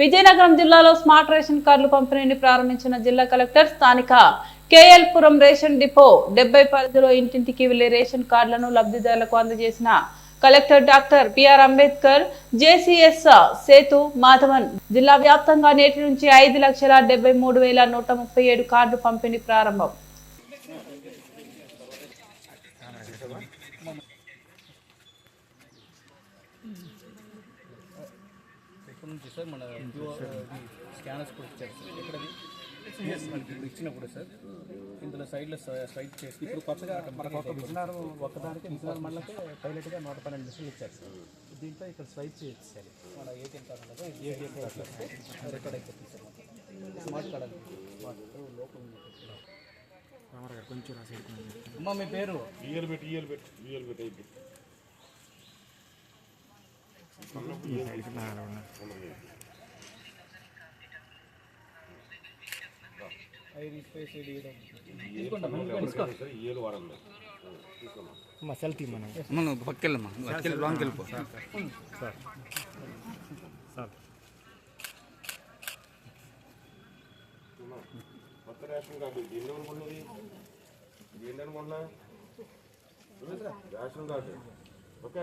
విజయనగరం జిల్లాలో smart ration కార్డులు పంపిణీని ప్రారంభించిన జిల్లా కలెక్టర్ స్థానిక కేఎల్ పురం రేషన్ డిపో డెబ్బై పరిధిలో ఇంటింటికి వెళ్ళే రేషన్ కార్డులను లబ్ధిదారులకు అందజేసిన collector doctor B R Ambedkar JCS Sethu Madhavan జిల్లా వ్యాప్తంగా నేటి నుంచి ఐదు లక్షల డెబ్బై మూడు వేల నూట ముప్పై ఏడు కార్డు పంపిణీ ప్రారంభం. నుంచి సార్. మన స్కానర్స్ కూడా ఇచ్చారు సార్. ఇప్పుడు ఇచ్చినప్పుడు సార్. ఇందులో సైడ్లో స్ట్రైట్ చేసి ఇప్పుడు కొత్తగా మనకు ఒక విజయనగరం ఒక్కదానికి విజయనగరం మండలకి పైలట్గా నూట పన్నెండు మిషన్లు ఇచ్చారు సార్. దీంట్లో ఇక్కడ స్వైప్ చేయొచ్చు సార్. మన ATM card ATM card record అయిపోతుంది సార్. స్మార్ట్ కార్డ్ అది. స్మార్ట్ లోపల కొంచెం అమ్మ మీ పేరు? ఇయర్ పెట్టి ఇయర్ పెట్టి ఇయర్ పెట్టి. అయిపోయింది ఐడి స్పేస్ ఐడి ఇయర్ వాడండి మనం పక్కెళ్ళమ్మా పక్కెళ్ళి వెళ్ళిపో కొత్త రేషన్ కార్డు ఎన్ని అనుకున్నది ఇది రేషన్ కార్డు ఓకే.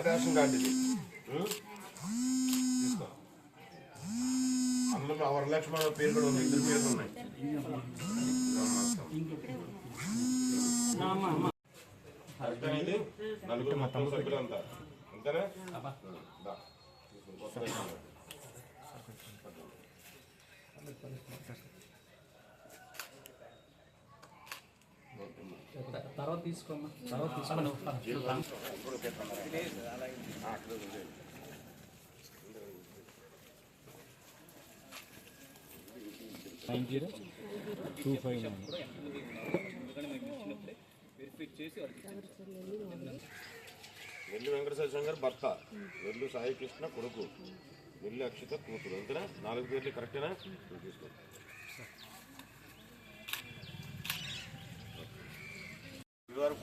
కొత్త రేషన్ కార్డు ఇది? తీసుకో. అందులో మా వరలక్ష్మణ పేరు కూడా ఉంది. ఇద్దరు పేర్లు ఉన్నాయి? నలుగురు మొత్తం సభ్యులంతా. అంతేనా? దా. కొత్త రేషన్ కార్డు. తర్వాత తీసుకోమ్మా. తర్వాత తీసుకోండి nine zero two five nine. Nelli Venkateswara గారు భర్త. నెల్లు సాయి కృష్ణ కొడుకు. నెల్లి అక్షిత కూతురు. అంతేనా? నాలుగు పేర్లు కరెక్టేనా తీసుకో.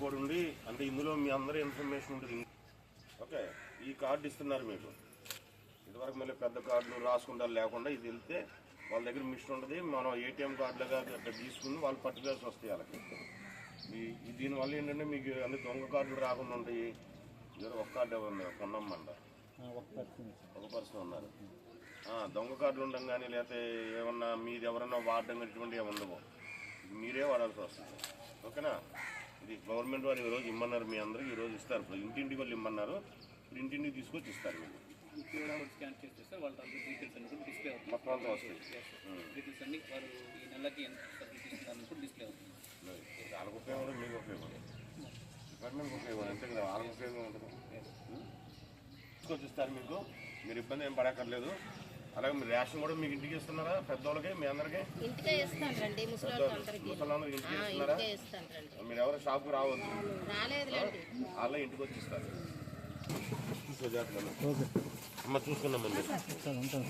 కోడ్ ఉంది అంటే ఇందులో మీ అందరి ఇన్ఫర్మేషన్ ఉంటుంది. ఓకే ఈ కార్డు ఇస్తున్నారు మీకు. ఇదివరకు మళ్ళీ పెద్ద కార్డులు రాసుకుంటారు లేకుండా ఇది వెళ్తే వాళ్ళ దగ్గర మిషన్ ఉంటుంది. మనం ఏటీఎం కార్డులుగా తీసుకుని వాళ్ళు పట్టుకోవాల్సి వస్తాయి వాళ్ళకి. మీ ఈ దీనివల్ల ఏంటంటే మీకు అన్ని దొంగ కార్డులు రాకుండా ఉంటాయి. ఏదో ఒక కార్డు ఉంది కొన్నమ్మండ ఒక పర్సన్. ఉన్నారు. దొంగ కార్డులు ఉండడం కానీ లేకపోతే ఏమన్నా మీరు ఎవరన్నా వాడడం ఇటువంటివి ఏమి ఉండవు. మీరే వాడాల్సి వస్తుంది. ఓకేనా? ఇది గవర్నమెంట్ వారు ఈరోజు ఇమ్మన్నారు మీ అందరికి ఈరోజు ఇస్తారు. ఇప్పుడు ఇంటింటికి వాళ్ళు ఇమ్మన్నారు. ఇప్పుడు ఇంటింటికి తీసుకొచ్చి ఇస్తారు మీకు మొత్తం అంతా వస్తుంది. వాళ్ళకు ఉపయోగం మీకు ఉపయోగం. డిపార్ట్మెంట్కి ఉపయోగం అంతే కదా? వాళ్ళకి ఉపయోగం ఉంటుంది. తీసుకొచ్చి ఇస్తారు మీకు. మీరు ఇబ్బంది ఏం పడక్కర్లేదు. అలాగే మీరు రేషన్ కూడా మీకు ఇంటికి ఇస్తున్నారా? పెద్దోళ్ళకి మీ అందరికీ? ఇంటికే ఇస్తాను రండి ముసలి ఇంటికి ఇస్తున్నారా? మీరు ఎవరు షాప్కి రావద్దు. వాళ్ళే ఇంటికి వచ్చి ఇస్తారు. అమ్మ చూసుకున్నాం సార్ ఉంటాను.